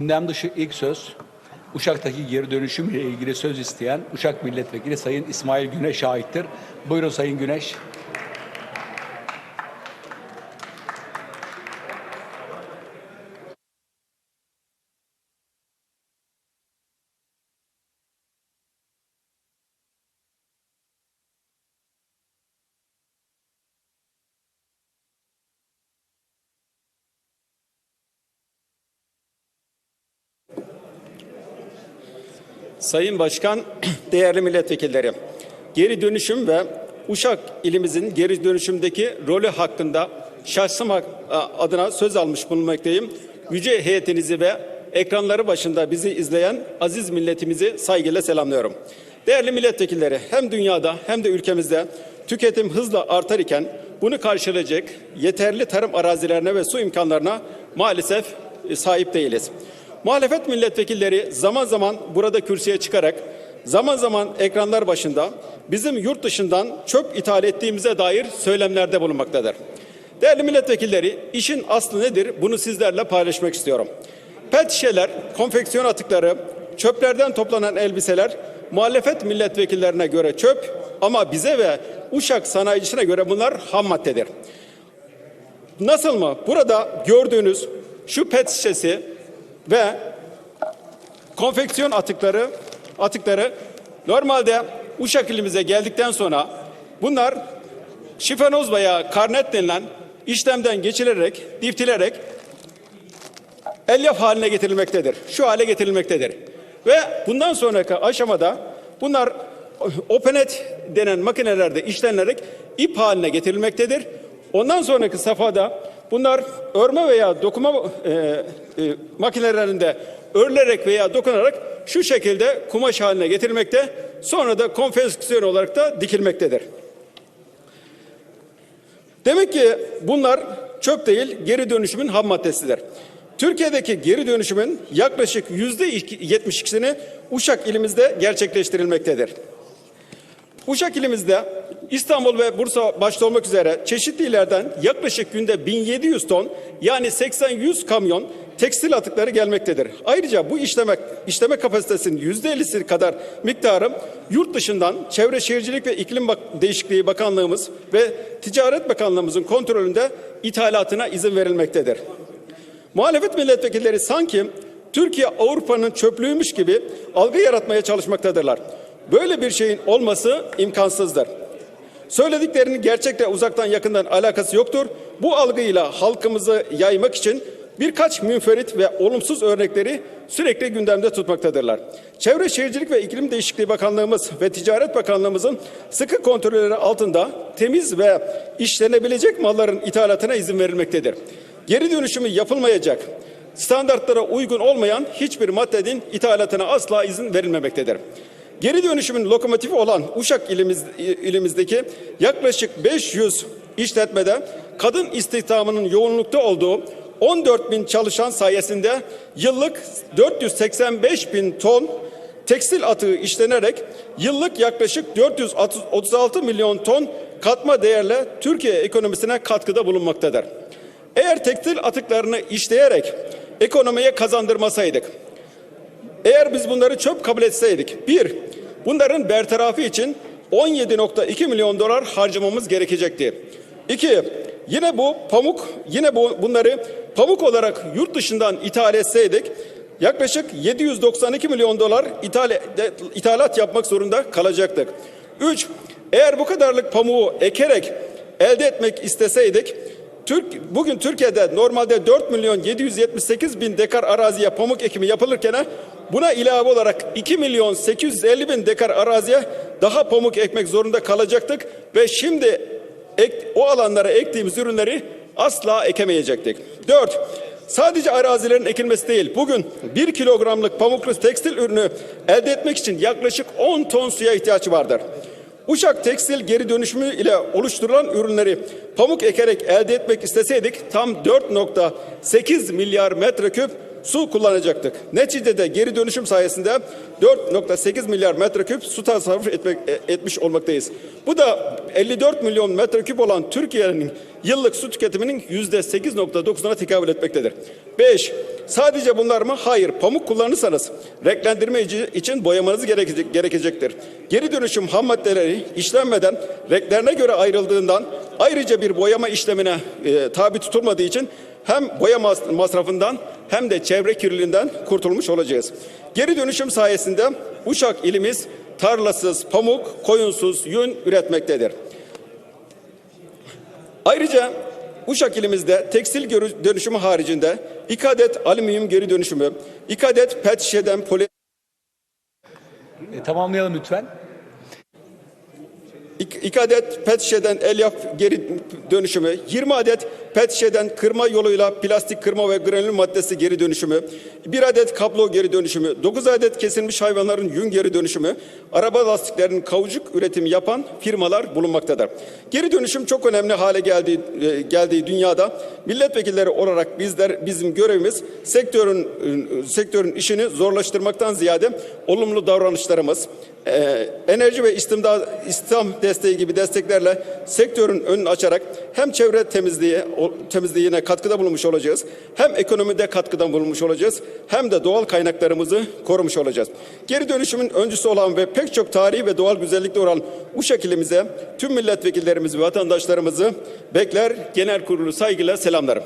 Gündem dışı ilk söz Uşak'taki geri dönüşümle ilgili söz isteyen Uşak Milletvekili Sayın İsmail Güneş aittir. Buyurun Sayın Güneş. Sayın Başkan, değerli milletvekilleri, geri dönüşüm ve Uşak ilimizin geri dönüşümdeki rolü hakkında şahsım adına söz almış bulunmaktayım. Yüce heyetinizi ve ekranları başında bizi izleyen aziz milletimizi saygıyla selamlıyorum. Değerli milletvekilleri, hem dünyada hem de ülkemizde tüketim hızla artar iken bunu karşılayacak yeterli tarım arazilerine ve su imkanlarına maalesef e, sahip değiliz. Muhalefet milletvekilleri zaman zaman burada kürsüye çıkarak zaman zaman ekranlar başında bizim yurt dışından çöp ithal ettiğimize dair söylemlerde bulunmaktadır. Değerli milletvekilleri işin aslı nedir bunu sizlerle paylaşmak istiyorum. Pet şişeler, konfeksiyon atıkları, çöplerden toplanan elbiseler muhalefet milletvekillerine göre çöp ama bize ve Uşak sanayicisine göre bunlar ham maddedir. Nasıl mı? Burada gördüğünüz şu pet şişesi ve konfeksiyon atıkları atıkları normalde Uşak ilimize geldikten sonra bunlar şifanoz veya karnet denilen işlemden geçirilerek, diftilerek elyaf haline getirilmektedir. Şu hale getirilmektedir. Ve bundan sonraki aşamada bunlar openet denen makinelerde işlenerek ip haline getirilmektedir. Ondan sonraki safhada bunlar örme veya dokuma e, e, makinelerinde örülerek veya dokunarak şu şekilde kumaş haline getirilmekte. Sonra da konfeksiyon olarak da dikilmektedir. Demek ki bunlar çöp değil, geri dönüşümün ham maddesidir. Türkiye'deki geri dönüşümün yaklaşık yüzde 72'sini Uşak ilimizde gerçekleştirilmektedir. Uşak ilimizde İstanbul ve Bursa başta olmak üzere çeşitli illerden yaklaşık günde 1700 ton yani 80-100 kamyon tekstil atıkları gelmektedir. Ayrıca bu işleme, işleme kapasitesinin yüzde 50'si kadar miktarı yurt dışından Çevre Şehircilik ve İklim Değişikliği Bakanlığımız ve Ticaret Bakanlığımızın kontrolünde ithalatına izin verilmektedir. Muhalefet milletvekilleri sanki Türkiye Avrupa'nın çöplüğüymüş gibi algı yaratmaya çalışmaktadırlar. Böyle bir şeyin olması imkansızdır. Söylediklerinin gerçekle uzaktan yakından alakası yoktur. Bu algıyla halkımızı yaymak için birkaç münferit ve olumsuz örnekleri sürekli gündemde tutmaktadırlar. Çevre Şehircilik ve İklim Değişikliği Bakanlığımız ve Ticaret Bakanlığımızın sıkı kontrolleri altında temiz ve işlenebilecek malların ithalatına izin verilmektedir. Geri dönüşümü yapılmayacak, standartlara uygun olmayan hiçbir maddenin ithalatına asla izin verilmemektedir. Geri dönüşümün lokomotifi olan Uşak ilimiz, ilimizdeki yaklaşık 500 işletmede kadın istihdamının yoğunlukta olduğu 14 bin çalışan sayesinde yıllık 485 bin ton tekstil atığı işlenerek yıllık yaklaşık 436 milyon ton katma değerle Türkiye ekonomisine katkıda bulunmaktadır. Eğer tekstil atıklarını işleyerek ekonomiye kazandırmasaydık, eğer biz bunları çöp kabul etseydik, bir, bunların bertarafı için 17.2 milyon dolar harcamamız gerekecekti. İki, yine bu pamuk, yine bu bunları pamuk olarak yurt dışından ithal etseydik, yaklaşık 792 milyon dolar ithal, ithalat yapmak zorunda kalacaktık. Üç, eğer bu kadarlık pamuğu ekerek elde etmek isteseydik, Türk, bugün Türkiye'de normalde 4 milyon 778 bin dekar araziye pamuk ekimi yapılırken buna ilave olarak 2 milyon 850 bin dekar araziye daha pamuk ekmek zorunda kalacaktık ve şimdi ek, o alanlara ektiğimiz ürünleri asla ekemeyecektik. 4. Sadece arazilerin ekilmesi değil, bugün 1 kilogramlık pamuklu tekstil ürünü elde etmek için yaklaşık 10 ton suya ihtiyaç vardır. Uşak tekstil geri dönüşümü ile oluşturulan ürünleri pamuk ekerek elde etmek isteseydik tam 4.8 milyar metreküp su kullanacaktık. Neticede geri dönüşüm sayesinde 4.8 milyar metreküp su tasarruf etmek, e, etmiş olmaktayız. Bu da 54 milyon metreküp olan Türkiye'nin yıllık su tüketiminin yüzde 8.9'una tekabül etmektedir. 5. Sadece bunlar mı? Hayır. Pamuk kullanırsanız renklendirme için boyamanız gerekecek, gerekecektir. Geri dönüşüm ham maddeleri işlenmeden renklerine göre ayrıldığından ayrıca bir boyama işlemine e, tabi tutulmadığı için hem boya mas- masrafından hem de çevre kirliliğinden kurtulmuş olacağız. Geri dönüşüm sayesinde Uşak ilimiz tarlasız pamuk, koyunsuz yün üretmektedir. Ayrıca Uşak ilimizde tekstil dönüşümü haricinde iki adet alüminyum geri dönüşümü, iki adet pet şişeden poli E, tamamlayalım lütfen. İki, iki adet pet şişeden elyaf geri dönüşümü, 20 adet pet şişeden kırma yoluyla plastik kırma ve granül maddesi geri dönüşümü, bir adet kablo geri dönüşümü, 9 adet kesilmiş hayvanların yün geri dönüşümü, araba lastiklerinin kavucuk üretimi yapan firmalar bulunmaktadır. Geri dönüşüm çok önemli hale geldiği, e, geldiği dünyada milletvekilleri olarak bizler bizim görevimiz sektörün e, sektörün işini zorlaştırmaktan ziyade olumlu davranışlarımız, e, enerji ve istimda, istihdam desteği gibi desteklerle sektörün önünü açarak hem çevre temizliği temizliğine katkıda bulunmuş olacağız, hem ekonomide katkıda bulunmuş olacağız, hem de doğal kaynaklarımızı korumuş olacağız. Geri dönüşümün öncüsü olan ve pek çok tarihi ve doğal güzellikte olan Uşak ilimize tüm milletvekillerimizi ve vatandaşlarımızı bekler genel kurulu saygıyla selamlarım.